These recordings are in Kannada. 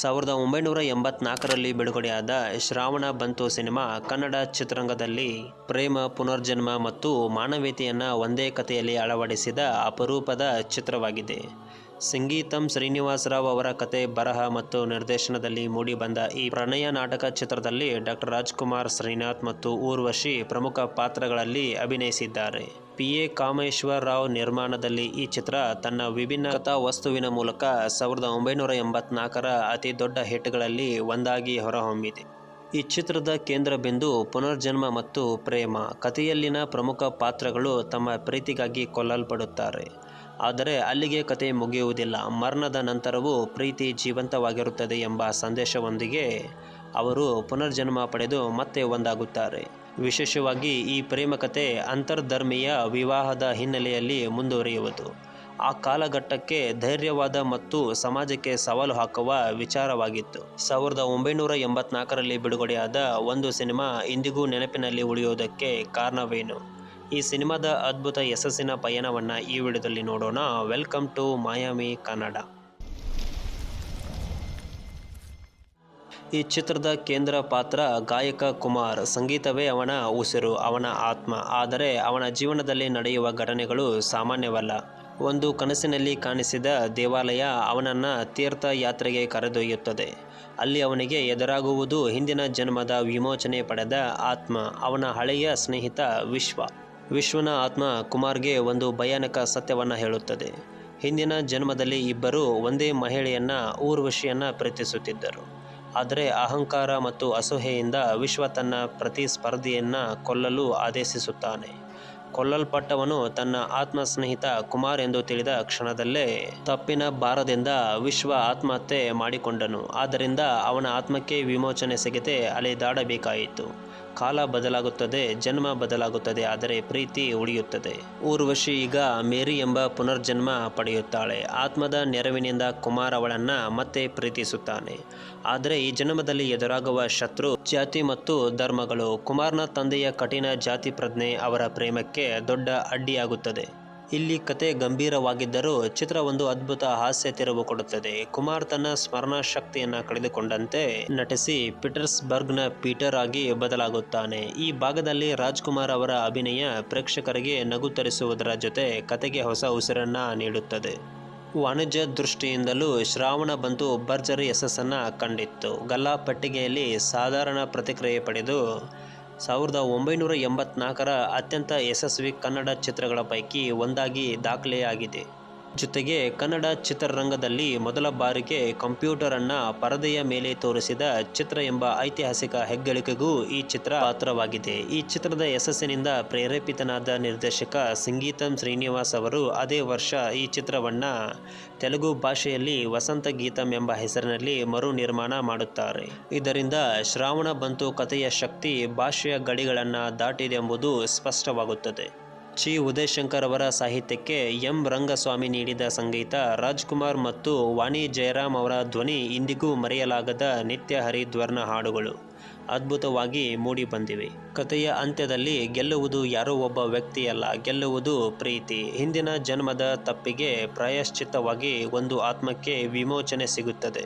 ಸಾವಿರದ ಒಂಬೈನೂರ ಎಂಬತ್ನಾಲ್ಕರಲ್ಲಿ ಬಿಡುಗಡೆಯಾದ ಶ್ರಾವಣ ಬಂತು ಸಿನಿಮಾ ಕನ್ನಡ ಚಿತ್ರರಂಗದಲ್ಲಿ ಪ್ರೇಮ, ಪುನರ್ಜನ್ಮ ಮತ್ತು ಮಾನವೀಯತೆಯನ್ನು ಒಂದೇ ಕಥೆಯಲ್ಲಿ ಅಳವಡಿಸಿದ ಅಪರೂಪದ ಚಿತ್ರವಾಗಿದೆ. ಸಂಗೀತಂ ಶ್ರೀನಿವಾಸರಾವ್ ಅವರ ಕತೆ ಬರಹ ಮತ್ತು ನಿರ್ದೇಶನದಲ್ಲಿ ಮೂಡಿಬಂದ ಈ ಪ್ರಣಯ ನಾಟಕ ಚಿತ್ರದಲ್ಲಿ ಡಾಕ್ಟರ್ ರಾಜ್ಕುಮಾರ್ ಶ್ರೀನಾಥ್ ಮತ್ತು ಊರ್ವಶಿ ಪ್ರಮುಖ ಪಾತ್ರಗಳಲ್ಲಿ ಅಭಿನಯಿಸಿದ್ದಾರೆ. ಪಿ. ಎ. ಕಾಮೇಶ್ವರ ರಾವ್ ನಿರ್ಮಾಣದಲ್ಲಿ ಈ ಚಿತ್ರ ತನ್ನ ವಿಭಿನ್ನ ಕಥಾ ವಸ್ತುವಿನ ಮೂಲಕ ಸಾವಿರದ ಒಂಬೈನೂರ ಎಂಬತ್ನಾಲ್ಕರ ಅತಿ ದೊಡ್ಡ ಹಿಟ್ಗಳಲ್ಲಿ ಒಂದಾಗಿ ಹೊರಹೊಮ್ಮಿದೆ. ಈ ಚಿತ್ರದ ಕೇಂದ್ರ ಬಿಂದು ಪುನರ್ಜನ್ಮ ಮತ್ತು ಪ್ರೇಮ ಕಥೆಯಲ್ಲಿನ ಪ್ರಮುಖ ಪಾತ್ರಗಳು ತಮ್ಮ ಪ್ರೀತಿಗಾಗಿ ಕೊಲ್ಲಲ್ಪಡುತ್ತಾರೆ. ಆದರೆ ಅಲ್ಲಿಗೆ ಕತೆ ಮುಗಿಯುವುದಿಲ್ಲ. ಮರಣದ ನಂತರವೂ ಪ್ರೀತಿ ಜೀವಂತವಾಗಿರುತ್ತದೆ ಎಂಬ ಸಂದೇಶವೊಂದಿಗೆ ಅವರು ಪುನರ್ಜನ್ಮ ಪಡೆದು ಮತ್ತೆ ಒಂದಾಗುತ್ತಾರೆ. ವಿಶೇಷವಾಗಿ ಈ ಪ್ರೇಮಕತೆ ಅಂತರ್ಧರ್ಮೀಯ ವಿವಾಹದ ಹಿನ್ನೆಲೆಯಲ್ಲಿ ಮುಂದುವರಿಯುವುದು. ಆ ಕಾಲಘಟ್ಟಕ್ಕೆ ಧೈರ್ಯವಾದ ಮತ್ತು ಸಮಾಜಕ್ಕೆ ಸವಾಲು ಹಾಕುವ ವಿಚಾರವಾಗಿತ್ತು. ಸಾವಿರದ ಒಂಬೈನೂರ ಎಂಬತ್ನಾಲ್ಕರಲ್ಲಿ ಬಿಡುಗಡೆಯಾದ ಒಂದು ಸಿನಿಮಾ ಇಂದಿಗೂ ನೆನಪಿನಲ್ಲಿ ಉಳಿಯುವುದಕ್ಕೆ ಕಾರಣವೇನು? ಈ ಸಿನಿಮಾದ ಅದ್ಭುತ ಯಶಸ್ಸಿನ ಪಯಣವನ್ನು ಈ ವಿಡಿಯೋದಲ್ಲಿ ನೋಡೋಣ. Welcome to Miami Kannada. ಈ ಚಿತ್ರದ ಕೇಂದ್ರ ಪಾತ್ರ ಗಾಯಕ ಕುಮಾರ್. ಸಂಗೀತವೇ ಅವನ ಉಸಿರು, ಅವನ ಆತ್ಮ. ಆದರೆ ಅವನ ಜೀವನದಲ್ಲಿ ನಡೆಯುವ ಘಟನೆಗಳು ಸಾಮಾನ್ಯವಲ್ಲ. ಒಂದು ಕನಸಿನಲ್ಲಿ ಕಾಣಿಸಿದ ದೇವಾಲಯ ಅವನನ್ನು ತೀರ್ಥಯಾತ್ರೆಗೆ ಕರೆದೊಯ್ಯುತ್ತದೆ. ಅಲ್ಲಿ ಅವನಿಗೆ ಎದುರಾಗುವುದು ಹಿಂದಿನ ಜನ್ಮದ ವಿಮೋಚನೆ ಪಡೆದ ಆತ್ಮ, ಅವನ ಹಳೆಯ ಸ್ನೇಹಿತ ವಿಶ್ವ. ವಿಶ್ವನ ಆತ್ಮ ಕುಮಾರ್ಗೆ ಒಂದು ಭಯಾನಕ ಸತ್ಯವನ್ನು ಹೇಳುತ್ತದೆ. ಹಿಂದಿನ ಜನ್ಮದಲ್ಲಿ ಇಬ್ಬರು ಒಂದೇ ಮಹಿಳೆಯನ್ನು, ಊರ್ವಶಿಯನ್ನು ಪ್ರೀತಿಸುತ್ತಿದ್ದರು. ಆದರೆ ಅಹಂಕಾರ ಮತ್ತು ಅಸೂಹೆಯಿಂದ ವಿಶ್ವ ತನ್ನ ಪ್ರತಿಸ್ಪರ್ಧಿಯನ್ನ ಕೊಲ್ಲಲು ಆದೇಶಿಸುತ್ತಾನೆ. ಕೊಲ್ಲಲ್ಪಟ್ಟವನು ತನ್ನ ಆತ್ಮ ಸ್ನೇಹಿತ ಕುಮಾರ್ ಎಂದು ತಿಳಿದ ಕ್ಷಣದಲ್ಲೇ ತಪ್ಪಿನ ಭಾರದಿಂದ ವಿಶ್ವ ಆತ್ಮಹತ್ಯೆ ಮಾಡಿಕೊಂಡನು. ಆದ್ದರಿಂದ ಅವನ ಆತ್ಮಕ್ಕೆ ವಿಮೋಚನೆ ಸಿಗದೆ ಅಲೆದಾಡಬೇಕಾಯಿತು. ಕಾಲ ಬದಲಾಗುತ್ತದೆ, ಜನ್ಮ ಬದಲಾಗುತ್ತದೆ, ಆದರೆ ಪ್ರೀತಿ ಉಳಿಯುತ್ತದೆ. ಊರ್ವಶಿ ಈಗ ಮೇರಿ ಎಂಬ ಪುನರ್ಜನ್ಮ ಪಡೆಯುತ್ತಾಳೆ. ಆತ್ಮದ ನೆರವಿನಿಂದ ಕುಮಾರ್ ಅವಳನ್ನು ಮತ್ತೆ ಪ್ರೀತಿಸುತ್ತಾನೆ. ಆದರೆ ಈ ಜನ್ಮದಲ್ಲಿ ಎದುರಾಗುವ ಶತ್ರು, ಜಾತಿ ಮತ್ತು ಧರ್ಮಗಳು ಕುಮಾರ್ನ ತಂದೆಯ ಕಠಿಣ ಜಾತಿ ಪ್ರಜ್ಞೆ ಅವರ ಪ್ರೇಮಕ್ಕೆ ದೊಡ್ಡ ಅಡ್ಡಿಯಾಗುತ್ತದೆ. ಇಲ್ಲಿ ಕತೆ ಗಂಭೀರವಾಗಿದ್ದರೂ ಚಿತ್ರ ಒಂದು ಅದ್ಭುತ ಹಾಸ್ಯ ತಿರುವು ಕೊಡುತ್ತದೆ. ಕುಮಾರ್ ತನ್ನ ಸ್ಮರಣ ಶಕ್ತಿಯನ್ನ ಕಳೆದುಕೊಂಡಂತೆ ನಟಿಸಿ ಪೀಟರ್ಸ್ಬರ್ಗ್ನ ಪೀಟರ್ ಆಗಿ ಬದಲಾಗುತ್ತಾನೆ. ಈ ಭಾಗದಲ್ಲಿ ರಾಜ್ಕುಮಾರ್ ಅವರ ಅಭಿನಯ ಪ್ರೇಕ್ಷಕರಿಗೆ ನಗು ತರಿಸುವುದರ ಜೊತೆ ಕತೆಗೆ ಹೊಸ ಉಸಿರನ್ನ ನೀಡುತ್ತದೆ. ವಾಣಿಜ್ಯ ದೃಷ್ಟಿಯಿಂದಲೂ ಶ್ರಾವಣ ಬಂತು ಭರ್ಜರಿ ಯಶಸ್ಸನ್ನು ಕಂಡಿತ್ತು. ಗಲ್ಲಾ ಪಟ್ಟಿಗೆಯಲ್ಲಿ ಸಾಧಾರಣ ಪ್ರತಿಕ್ರಿಯೆ ಪಡೆದು ಸಾವಿರದ ಒಂಬೈನೂರ ಎಂಬತ್ನಾಲ್ಕರ ಅತ್ಯಂತ ಯಶಸ್ವಿ ಕನ್ನಡ ಚಿತ್ರಗಳ ಪೈಕಿ ಒಂದಾಗಿ ದಾಖಲೆಯಾಗಿದೆ. ಜೊತೆಗೆ ಕನ್ನಡ ಚಿತ್ರರಂಗದಲ್ಲಿ ಮೊದಲ ಬಾರಿಗೆ ಕಂಪ್ಯೂಟರನ್ನು ಪರದೆಯ ಮೇಲೆ ತೋರಿಸಿದ ಚಿತ್ರ ಎಂಬ ಐತಿಹಾಸಿಕ ಹೆಗ್ಗಳಿಕೆಗೂ ಈ ಚಿತ್ರ ಪಾತ್ರವಾಗಿದೆ. ಈ ಚಿತ್ರದ ಯಶಸ್ಸಿನಿಂದ ಪ್ರೇರೇಪಿತನಾದ ನಿರ್ದೇಶಕ ಸಂಗೀತಂ ಶ್ರೀನಿವಾಸ್ ಅವರು ಅದೇ ವರ್ಷ ಈ ಚಿತ್ರವನ್ನು ತೆಲುಗು ಭಾಷೆಯಲ್ಲಿ ವಸಂತ ಗೀತಂ ಎಂಬ ಹೆಸರಿನಲ್ಲಿ ಮರು ನಿರ್ಮಾಣ ಮಾಡುತ್ತಾರೆ. ಇದರಿಂದ ಶ್ರಾವಣ ಬಂತು ಕಥೆಯ ಶಕ್ತಿ ಭಾಷೆಯ ಗಡಿಗಳನ್ನು ದಾಟಿದೆ ಎಂಬುದು ಸ್ಪಷ್ಟವಾಗುತ್ತದೆ. ಚಿ ಉದಯಶಂಕರ್ ಅವರ ಸಾಹಿತ್ಯಕ್ಕೆ ಎಂ. ರಂಗಸ್ವಾಮಿ ನೀಡಿದ ಸಂಗೀತ, ರಾಜ್ಕುಮಾರ್ ಮತ್ತು ವಾಣಿ ಜಯರಾಮ್ ಅವರ ಧ್ವನಿ ಇಂದಿಗೂ ಮರೆಯಲಾಗದ ನಿತ್ಯ ಹರಿದ್ವರ್ಣ ಹಾಡುಗಳು ಅದ್ಭುತವಾಗಿ ಮೂಡಿ ಬಂದಿವೆ. ಕಥೆಯ ಅಂತ್ಯದಲ್ಲಿ ಗೆಲ್ಲುವುದು ಯಾರೋ ಒಬ್ಬ ವ್ಯಕ್ತಿಯಲ್ಲ, ಗೆಲ್ಲುವುದು ಪ್ರೀತಿ. ಹಿಂದಿನ ಜನ್ಮದ ತಪ್ಪಿಗೆ ಪ್ರಾಯಶ್ಚಿತ್ತವಾಗಿ ಒಂದು ಆತ್ಮಕ್ಕೆ ವಿಮೋಚನೆ ಸಿಗುತ್ತದೆ.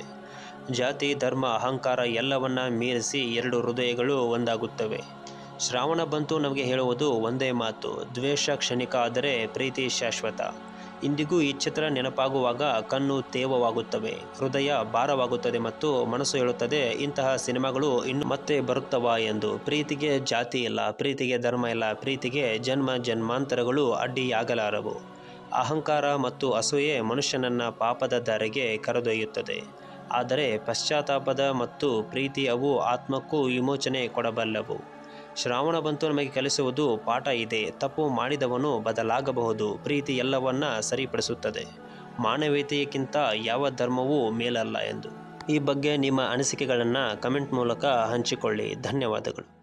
ಜಾತಿ, ಧರ್ಮ, ಅಹಂಕಾರ ಎಲ್ಲವನ್ನ ಮೀರಿಸಿ ಎರಡು ಹೃದಯಗಳು ಒಂದಾಗುತ್ತವೆ. ಶ್ರಾವಣ ಬಂತು ನಮಗೆ ಹೇಳುವುದು ಒಂದೇ ಮಾತು, ದ್ವೇಷ ಕ್ಷಣಿಕ ಆದರೆ ಪ್ರೀತಿ ಶಾಶ್ವತ. ಇಂದಿಗೂ ಈ ಚಿತ್ರ ನೆನಪಾಗುವಾಗ ಕಣ್ಣು ತೇವವಾಗುತ್ತವೆ, ಹೃದಯ ಭಾರವಾಗುತ್ತದೆ ಮತ್ತು ಮನಸ್ಸು ಹೇಳುತ್ತದೆ, ಇಂತಹ ಸಿನಿಮಾಗಳು ಇನ್ನು ಮತ್ತೆ ಬರುತ್ತವಾ ಎಂದು. ಪ್ರೀತಿಗೆ ಜಾತಿ ಇಲ್ಲ, ಪ್ರೀತಿಗೆ ಧರ್ಮ ಇಲ್ಲ, ಪ್ರೀತಿಗೆ ಜನ್ಮ ಜನ್ಮಾಂತರಗಳು ಅಡ್ಡಿಯಾಗಲಾರವು. ಅಹಂಕಾರ ಮತ್ತು ಅಸೂಯೆ ಮನುಷ್ಯನನ್ನ ಪಾಪದ ದಾರಿಗೆ ಕರೆದೊಯ್ಯುತ್ತದೆ. ಆದರೆ ಪಶ್ಚಾತ್ತಾಪದ ಮತ್ತು ಪ್ರೀತಿ ಅವು ಆತ್ಮಕ್ಕೂ ವಿಮೋಚನೆ ಕೊಡಬಲ್ಲವು. ಶ್ರಾವಣ ಬಂತು ನಮಗೆ ಕಲಿಸುವುದು ಪಾಠ ಇದೆ. ತಪ್ಪು ಮಾಡಿದವನು ಬದಲಾಗಬಹುದು. ಪ್ರೀತಿ ಎಲ್ಲವನ್ನ ಸರಿಪಡಿಸುತ್ತದೆ. ಮಾನವೀಯತೆಯಕ್ಕಿಂತ ಯಾವ ಧರ್ಮವೂ ಮೇಲಲ್ಲ ಎಂದು. ಈ ಬಗ್ಗೆ ನಿಮ್ಮ ಅನಿಸಿಕೆಗಳನ್ನು ಕಮೆಂಟ್ ಮೂಲಕ ಹಂಚಿಕೊಳ್ಳಿ. ಧನ್ಯವಾದಗಳು.